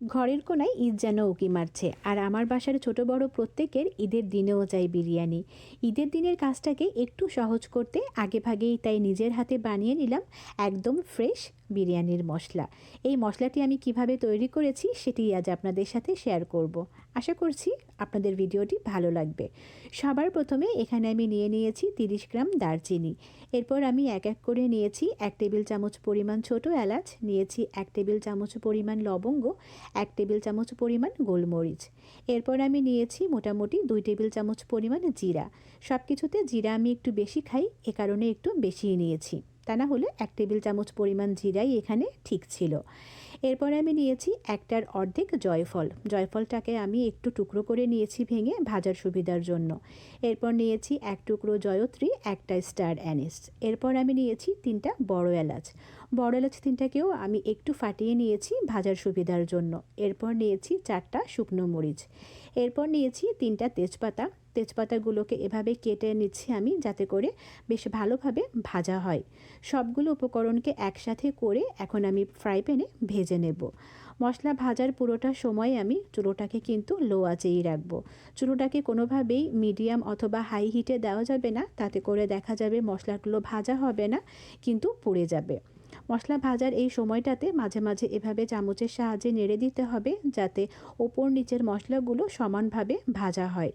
ঘরের কোনায় ঈদ যেন উকি মারছে। আর আমার বাসার ছোট বড় প্রত্যেকের ঈদের দিনেও চাই বিরিয়ানি। ঈদের দিনের কাজটাকে একটু সহজ করতে আগে ভাগেই তাই নিজের হাতে বানিয়ে নিলাম একদম ফ্রেশ বিরিয়ানির মশলা। এই মশলাটি আমি কীভাবে তৈরি করেছি সেটি আজ আপনাদের সাথে শেয়ার করব। আশা করছি আপনাদের ভিডিওটি ভালো লাগবে। সবার প্রথমে এখানে আমি নিয়ে নিয়েছি তিরিশ গ্রাম দারচিনি। এরপর আমি এক এক করে নিয়েছি এক টেবিল চামচ পরিমাণ ছোট এলাচ, নিয়েছি এক টেবিল চামচ পরিমাণ লবঙ্গ, এক টেবিল চামচ পরিমাণ গোলমরিচ। এরপর আমি নিয়েছি মোটামুটি দুই টেবিল চামচ পরিমাণ জিরা। সব কিছুতে জিরা আমি একটু বেশি খাই, এ কারণে একটু বেশিই নিয়েছি। তা না হলে এক টেবিল চামচ পরিমাণ জিরাই এখানে ঠিক ছিল। এরপর আমি নিয়েছি একটার অর্ধেক জয়ফল। জয়ফলটাকে আমি একটু টুকরো করে নিয়েছি ভেঙে ভাজার সুবিধার জন্য। এরপর নিয়েছি এক টুকরো জয়ত্রী, একটা স্টার অ্যানিস এরপর আমি নিয়েছি তিনটা বড় এলাচ। বড় এলাচ তিনটাকেও আমি একটু ফাটিয়ে নিয়েছি ভাজার সুবিধার জন্য। এরপর নিয়েছি চারটা শুকনো মরিচ। এরপর নিয়েছি তিনটা তেজপাতা। তেজপাতাগুলোকে এভাবে কেটে নিচ্ছি আমি যাতে করে বেশ ভালোভাবে ভাজা হয়। সবগুলো উপকরণকে একসাথে করে এখন আমি ফ্রাই প্যানে ভেজে নেব। মশলা ভাজার পুরোটা সময় আমি চুলোটাকে কিন্তু লো আঁচেই রাখব। চুলোটাকে কোনোভাবেই মিডিয়াম অথবা হাই হিটে দেওয়া যাবে না। তাতে করে দেখা যাবে মশলাগুলো ভাজা হবে না, কিন্তু পুড়ে যাবে। মশলা ভাজার এই সময়টাতে মাঝে মাঝে এভাবে চামচের সাহায্যে নেড়ে দিতে হবে যাতে ওপর নিচের মশলাগুলো সমানভাবে ভাজা হয়।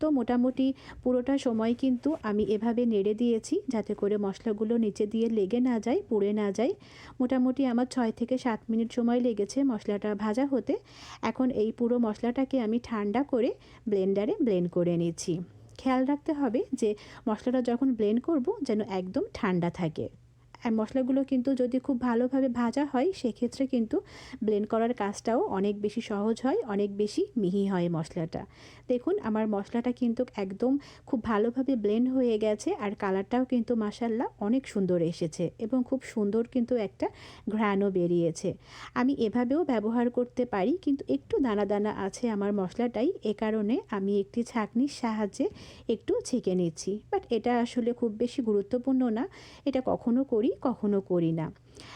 তো মোটামুটি পুরোটা সময় কিন্তু আমি এভাবে নেড়ে দিয়েছি যাতে করে মশলাগুলো নিচে দিয়ে লেগে না যায়, পুড়ে না যায়। মোটামুটি আমার ছয় থেকে সাত মিনিট সময় লেগেছে মশলাটা ভাজা হতে। এখন এই পুরো মশলাটাকে আমি ঠান্ডা করে ব্লেন্ডারে ব্লেন্ড করে নিচ্ছি। খেয়াল রাখতে হবে যে মশলাটা যখন ব্লেন্ড করব যেন একদম ঠান্ডা থাকে। আর মশলাগুলো কিন্তু যদি খুব ভালোভাবে ভাজা হয়, সেক্ষেত্রে কিন্তু ব্লেন্ড করার কাজটাও অনেক বেশি সহজ হয়, অনেক বেশি মিহি হয় মশলাটা। দেখুন, আমার মশলাটা কিন্তু একদম খুব ভালোভাবে ব্লেন্ড হয়ে গেছে আর কালারটাও কিন্তু মাসাল্লাহ অনেক সুন্দর এসেছে এবং খুব সুন্দর কিন্তু একটা ঘ্রাণও বেরিয়েছে। আমি এভাবেও ব্যবহার করতে পারি, কিন্তু একটু দানা দানা আছে আমার মশলাটাই, এ কারণে আমি একটি ছাঁকনির সাহায্যে একটু ছেঁকে নিচ্ছি। বাট এটা আসলে খুব বেশি গুরুত্বপূর্ণ না, এটা কখনো করি করি, কখনো করি না।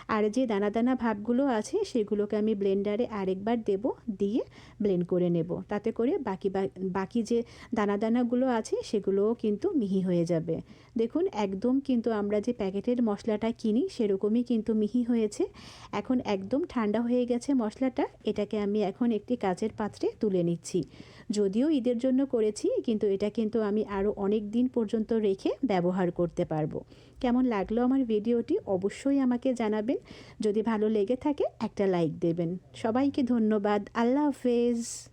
আর যে দানা দানা ভাবগুলো আছে, সেগুলোকে আমি ব্লেন্ডারে আরেকবার দেব, দিয়ে ব্লেন্ড করে নেব। তাতে করে বাকি বাকি যে দানা দানাগুলো আছে, সেগুলোও কিন্তু মিহি হয়ে যাবে। দেখুন, একদম কিন্তু আমরা যে প্যাকেটের মশলাটা কিনি, সেরকমই কিন্তু মিহি হয়েছে। এখন একদম ঠান্ডা হয়ে গেছে মশলাটা, এটাকে আমি এখন একটি কাচের পাত্রে তুলে নিচ্ছি। যদিও ঈদের জন্য করেছি, কিন্তু এটা কিন্তু আমি আরও অনেক দিন পর্যন্ত রেখে ব্যবহার করতে পারব। কেমন লাগল আমার ভিডিওটি অবশ্যই আমাকে জানাবেন। যদি ভালো লেগে থাকে, একটা লাইক দেবেন। সবাইকে ধন্যবাদ। আল্লাহ হাফেজ।